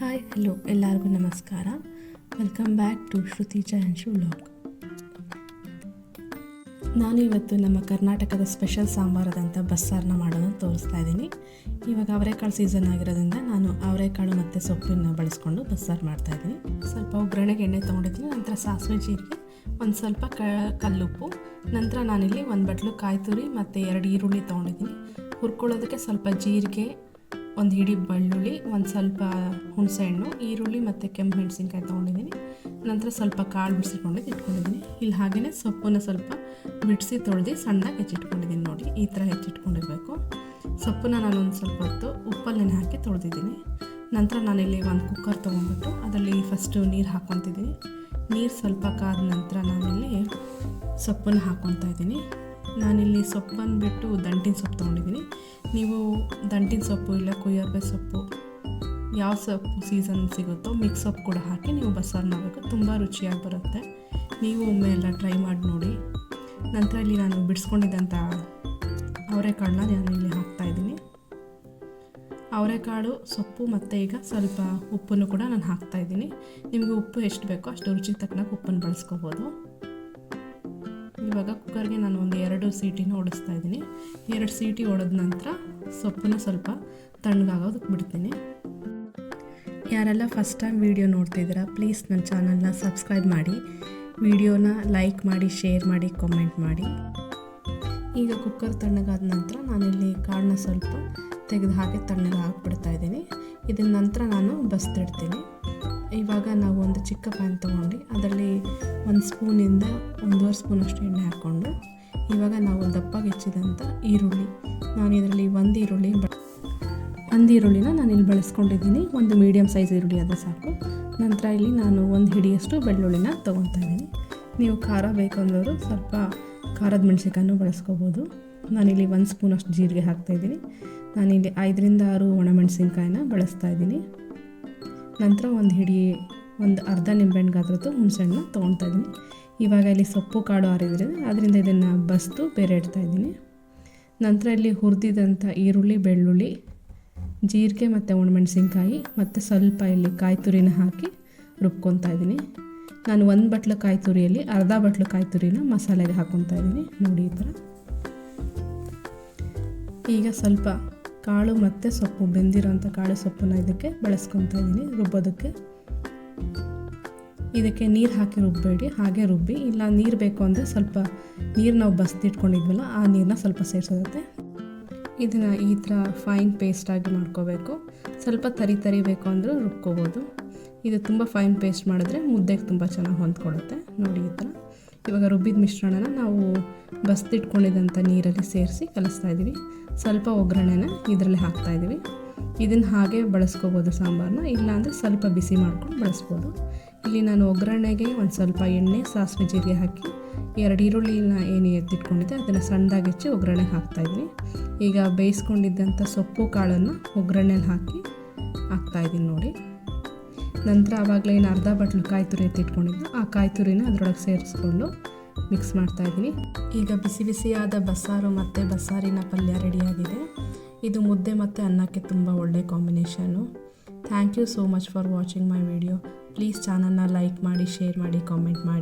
Hi hello ಎಲ್ಲರಿಗೂ ನಮಸ್ಕಾರ. Welcome back to Shruti Jayanshu vlog ನಾನು ಇವತ್ತು ನಮ್ಮ ಕರ್ನಾಟಕದ ಸ್ಪೆಷಲ್ ಸಾಂಬಾರದಂಥ ಬಸ್ಸಾರನ್ನ ಮಾಡೋದನ್ನು ತೋರಿಸ್ತಾ ಇದ್ದೀನಿ. ಇವಾಗ ಅವರೆಕಾಳು ಸೀಸನ್ ಆಗಿರೋದ್ರಿಂದ ನಾನು ಅವರೆಕಾಳು ಮತ್ತು ಸೊಪ್ಪಿನ ಬಳಸ್ಕೊಂಡು ಬಸ್ಸಾರು ಮಾಡ್ತಾ ಇದ್ದೀನಿ. ಸ್ವಲ್ಪ ಒಗ್ಗರಣೆಗೆ ಎಣ್ಣೆ ತೊಗೊಂಡಿದ್ದೀನಿ ನಂತರ ಸಾಸಿವೆ ಜೀರಿಗೆ, ಒಂದು ಸ್ವಲ್ಪ ಕ, ಕಲ್ಲುಪ್ಪು, ನಂತರ ನಾನಿಲ್ಲಿ ಒಂದು ಬಟ್ಲು ಕಾಯಿ ತುರಿ ಮತ್ತು ಎರಡು ಈರುಳ್ಳಿ ತೊಗೊಂಡಿದ್ದೀನಿ. ಹುರ್ಕೊಳ್ಳೋದಕ್ಕೆ ಸ್ವಲ್ಪ ಜೀರಿಗೆ ಒಂದು ಹಿಡಿ ಬೆಳ್ಳುಳ್ಳಿ, ಒಂದು ಸ್ವಲ್ಪ ಹುಣಸೆಹಣ್ಣು, ಈರುಳ್ಳಿ ಮತ್ತು ಕೆಂಪು ಮೆಣಸಿನ್ಕಾಯಿ ತೊಗೊಂಡಿದ್ದೀನಿ. ನಂತರ ಸ್ವಲ್ಪ ಕಾಳು ಬಿಡಿಸಿಕೊಂಡಿದ್ದು ಇಟ್ಕೊಂಡಿದ್ದೀನಿ. ಇಲ್ಲಿ ಹಾಗೆಯೇ ಸೊಪ್ಪನ್ನ ಸ್ವಲ್ಪ ಬಿಡಿಸಿ ತೊಳೆದು ಸಣ್ಣದಾಗಿ ಹೆಚ್ಚಿಟ್ಕೊಂಡಿದ್ದೀನಿ ನೋಡಿ, ಈ ಥರ ಹೆಚ್ಚಿಟ್ಕೊಂಡಿರಬೇಕು. ಸೊಪ್ಪನ್ನ ಒಂದು ಸ್ವಲ್ಪ ಹೊತ್ತು ಉಪ್ಪಲ್ಲಿ ನೆನೆ ಹಾಕಿ ತೊಳೆದಿದ್ದೀನಿ. ನಂತರ ನಾನಿಲ್ಲಿ ಒಂದು ಕುಕ್ಕರ್ ತೊಗೊಂಡ್ಬಿಟ್ಟು ಅದರಲ್ಲಿ ಫಸ್ಟು ನೀರು ಹಾಕ್ಕೊತಿದ್ದೀನಿ. ನೀರು ಸ್ವಲ್ಪ ಕಾದ ನಂತರ ನಾನಿಲ್ಲಿ ಸೊಪ್ಪನ್ನು ಹಾಕ್ಕೊತಾ ಇದ್ದೀನಿ. ನಾನಿಲ್ಲಿ ಸೊಪ್ಪು ಬಂದುಬಿಟ್ಟು ದಂಟಿನ ಸೊಪ್ಪು ತೊಗೊಂಡಿದ್ದೀನಿ. ನೀವು ದಂಟಿನ ಸೊಪ್ಪು ಇಲ್ಲ ಕೊಯ್ಯರ್ಬೆ ಸೊಪ್ಪು ಯಾವ ಸೊಪ್ಪು ಸೀಸನ್ ಸಿಗುತ್ತೋ ಮಿಕ್ಸ್ ಸೊಪ್ಪು ಕೂಡ ಹಾಕಿ ನೀವು ಬಸ್ಸಾರು ಮಾಡಬೇಕು ತುಂಬ ರುಚಿಯಾಗಿ ಬರುತ್ತೆ. ನೀವು ಒಮ್ಮೆ ಎಲ್ಲ ಟ್ರೈ ಮಾಡಿ ನೋಡಿ. ನಂತರ ಇಲ್ಲಿ ನಾನು ಬಿಡಿಸ್ಕೊಂಡಿದ್ದಂಥ ಅವರೆಕಾಳನ್ನ ನಾನು ಇಲ್ಲಿ ಹಾಕ್ತಾಯಿದ್ದೀನಿ ಅವರೆಕಾಳು, ಸೊಪ್ಪು ಮತ್ತು ಈಗ ಸ್ವಲ್ಪ ಉಪ್ಪನ್ನು ಕೂಡ ನಾನು ಹಾಕ್ತಾಯಿದ್ದೀನಿ ನಿಮಗೆ ಉಪ್ಪು ಎಷ್ಟು ಬೇಕೋ ಅಷ್ಟು ರುಚಿಗೆ ತಕ್ಕನಾಗ ಉಪ್ಪನ್ನು ಬಳಸ್ಕೋಬೋದು. ಇವಾಗ ಕುಕ್ಕರ್ಗೆ ನಾನು ಒಂದು ಎರಡು ಸೀಟಿನ ಓಡಿಸ್ತಾ ಇದ್ದೀನಿ. ಎರಡು ಸೀಟಿ ಹೊಡೆದ ನಂತರ ಸೊಪ್ಪನ್ನು ಸ್ವಲ್ಪ ತಣ್ಣಗಾಗೋದಕ್ಕೆ ಬಿಡ್ತೀನಿ. ಯಾರೆಲ್ಲ ಫಸ್ಟ್ ಟೈಮ್ ವೀಡಿಯೋ ನೋಡ್ತಿದ್ದೀರಾ ಪ್ಲೀಸ್ ನನ್ನ ಚಾನಲ್ನ ಸಬ್ಸ್ಕ್ರೈಬ್ ಮಾಡಿ. ವಿಡಿಯೋನ ಲೈಕ್ ಮಾಡಿ, ಶೇರ್ ಮಾಡಿ, ಕಾಮೆಂಟ್ ಮಾಡಿ. ಈಗ ಕುಕ್ಕರ್ ತಣ್ಣಗಾದ ನಂತರ ನಾನಿಲ್ಲಿ ಕಾಳನ್ನ ಸ್ವಲ್ಪ ತೆಗೆದು ಹಾಕಿ ತಣ್ಣಗೆ ಹಾಕ್ಬಿಡ್ತಾ ಇದ್ದೀನಿ. ಇದನ್ನ ನಂತರ ನಾನು ಬಸ್ತಿಡ್ತೀನಿ. ಇವಾಗ ನಾವು ಒಂದು ಚಿಕ್ಕ ಪ್ಯಾನ್ ತೊಗೊಂಡು ಅದರಲ್ಲಿ ಒಂದು ಸ್ಪೂನಿಂದ ಒಂದೂವರೆ ಸ್ಪೂನಷ್ಟು ಎಣ್ಣೆ ಹಾಕ್ಕೊಂಡು ಇವಾಗ ನಾವು ದಪ್ಪಾಗಿ ಹೆಚ್ಚಿದಂಥ ಈರುಳ್ಳಿ. ನಾನು ಇದರಲ್ಲಿ ಒಂದು ಈರುಳ್ಳಿ ಒಂದು ಈರುಳ್ಳಿನ ನಾನು ಇಲ್ಲಿ ಬಳಸ್ಕೊಂಡಿದ್ದೀನಿ. ಒಂದು ಮೀಡಿಯಮ್ ಸೈಜ್ ಈರುಳ್ಳಿ ಅದು ಸಾಕು. ನಂತರ ಇಲ್ಲಿ ನಾನು ಒಂದು ಹಿಡಿಯಷ್ಟು ಬೆಳ್ಳುಳ್ಳಿನ ತೊಗೊತಾ ಇದ್ದೀನಿ. ನೀವು ಖಾರ ಬೇಕಂದವರು ಸ್ವಲ್ಪ ಖಾರದ ಮೆಣಸಿಕಾಯನ್ನು ಬಳಸ್ಕೋಬೋದು. ನಾನಿಲ್ಲಿ ಒಂದು ಸ್ಪೂನಷ್ಟು ಜೀರಿಗೆ ಹಾಕ್ತಾಯಿದ್ದೀನಿ ನಾನಿಲ್ಲಿ ಐದರಿಂದ ಆರು ಒಣಮೆಣಸಿನ್ಕಾಯಿನ ಬಳಸ್ತಾ ಇದ್ದೀನಿ. ನಂತರ ಒಂದು ಹಿಡಿ, ಒಂದು ಅರ್ಧ ನಿಂಬೆಹಣ್ಣು ಗಾತ್ರದ್ದು ಹುಣಸೆಹಣ್ಣು ತೊಗೊಳ್ತಾ ಇದ್ದೀನಿ. ಇವಾಗ ಇಲ್ಲಿ ಸೊಪ್ಪು ಕಾಳು ಆರಿದ್ರೆ ಅದರಿಂದ ಇದನ್ನು ಬಸ್ತು ಬೇರೆ ಇಡ್ತಾ ಇದ್ದೀನಿ. ನಂತರ ಇಲ್ಲಿ ಹುರಿದಿದಂಥ ಈರುಳ್ಳಿ, ಬೆಳ್ಳುಳ್ಳಿ, ಜೀರಿಗೆ ಮತ್ತು ಒಣಮೆಣಸಿನ್ಕಾಯಿ ಮತ್ತು ಸ್ವಲ್ಪ ಇಲ್ಲಿ ಕಾಯಿ ತುರಿನ ಹಾಕಿ ರುಬ್ಕೊತಾ ಇದ್ದೀನಿ. ನಾನು ಒಂದು ಬಟ್ಲು ಕಾಯಿ ತುರಿಯಲ್ಲಿ ಅರ್ಧ ಬಟ್ಲು ಕಾಯಿ ತುರಿನ ಮಸಾಲೆಗೆ ಹಾಕ್ಕೊತಾ ಇದ್ದೀನಿ. ನೋಡಿ ಈ ಥರ ಈಗ ಸ್ವಲ್ಪ ಕಾಳು ಮತ್ತು ಸೊಪ್ಪು ಬೆಂದಿರೋಂಥ ಕಾಳು ಸೊಪ್ಪನ್ನ ಇದಕ್ಕೆ ಬಳಸ್ಕೊತಾ ಇದ್ದೀನಿ ರುಬ್ಬೋದಕ್ಕೆ. ಇದಕ್ಕೆ ನೀರು ಹಾಕಿ ರುಬ್ಬಬೇಡಿ ಹಾಗೆ ರುಬ್ಬಿ. ಇಲ್ಲ, ನೀರು ಬೇಕು ಅಂದರೆ ಸ್ವಲ್ಪ ನೀರು ನಾವು ಬಸ್ದಿಟ್ಕೊಂಡಿದ್ವಲ್ಲ ಆ ನೀರನ್ನ ಸ್ವಲ್ಪ ಸೇರಿಸೋದತ್ತೆ ಇದನ್ನು ಈ ಥರ ಫೈನ್ ಪೇಸ್ಟಾಗಿ ಮಾಡ್ಕೋಬೇಕು. ಸ್ವಲ್ಪ ತರಿ ತರಿ ಬೇಕು ಅಂದರೂ ರುಬ್ಕೋಬೋದು. ಇದು ತುಂಬ ಫೈನ್ ಪೇಸ್ಟ್ ಮಾಡಿದ್ರೆ ಮುದ್ದೆಗೆ ತುಂಬ ಚೆನ್ನಾಗಿ ಹೊಂದ್ಕೊಡುತ್ತೆ ನೋಡಿ ಈ ಥರ ಇವಾಗ ರುಬ್ಬಿದ ಮಿಶ್ರಣನ ನಾವು ಬಸ್ದಿಟ್ಕೊಂಡಿದ್ದಂಥ ನೀರಲ್ಲಿ ಸೇರಿಸಿ ಕಲಿಸ್ತಾ ಇದ್ದೀವಿ. ಸ್ವಲ್ಪ ಒಗ್ಗರಣೆನ ಇದರಲ್ಲಿ ಹಾಕ್ತಾಯಿದ್ದೀವಿ ಇದನ್ನು ಹಾಗೆ ಬಳಸ್ಕೋಬೋದು ಸಾಂಬಾರನ್ನ. ಇಲ್ಲಾಂದರೆ ಸ್ವಲ್ಪ ಬಿಸಿ ಮಾಡ್ಕೊಂಡು ಬಳಸ್ಬೋದು. ಇಲ್ಲಿ ನಾನು ಒಗ್ಗರಣೆಗೆ ಒಂದು ಸ್ವಲ್ಪ ಎಣ್ಣೆ, ಸಾಸಿವೆ ಜೀರಿಗೆ ಹಾಕಿ ಎರಡು ಈರುಳ್ಳಿನ ಏನು ಎತ್ತಿಟ್ಕೊಂಡಿದ್ದೆ ಅದನ್ನು ಸಣ್ಣದಾಗಿ ಹೆಚ್ಚಿ ಒಗ್ಗರಣೆ ಹಾಕ್ತಾಯಿದ್ದೀನಿ ಈಗ ಬೇಯಿಸ್ಕೊಂಡಿದ್ದಂಥ ಸೊಪ್ಪು ಕಾಳನ್ನು ಒಗ್ಗರಣೆಲಿ ಹಾಕಿ ಹಾಕ್ತಾಯಿದ್ದೀನಿ ನೋಡಿ. ನಂತರ ಆವಾಗಲೇ ಏನು ಅರ್ಧ ಬಟ್ಲು ಕಾಯಿ ತುರಿ ಎತ್ತಿಟ್ಕೊಂಡಿದ್ದು ಆ ಕಾಯಿ ತುರಿನ ಅದರೊಳಗೆ ಸೇರಿಸ್ಕೊಂಡು ಮಿಕ್ಸ್ ಮಾಡ್ತಾಯಿದ್ದೀನಿ ಈಗ ಬಿಸಿ ಬಿಸಿಯಾದ ಬಸ್ಸಾರು ಮತ್ತು ಬಸ್ಸಾರಿನ ಪಲ್ಯ ರೆಡಿಯಾಗಿದೆ. ಇದು ಮುದ್ದೆ ಮತ್ತು ಅನ್ನಕ್ಕೆ ತುಂಬ ಒಳ್ಳೆ combination thank you so much for watching my video please ಚಾನಲ್ನ ಲೈಕ್ ಮಾಡಿ ಶೇರ್ ಮಾಡಿ ಕಾಮೆಂಟ್ ಮಾಡಿ.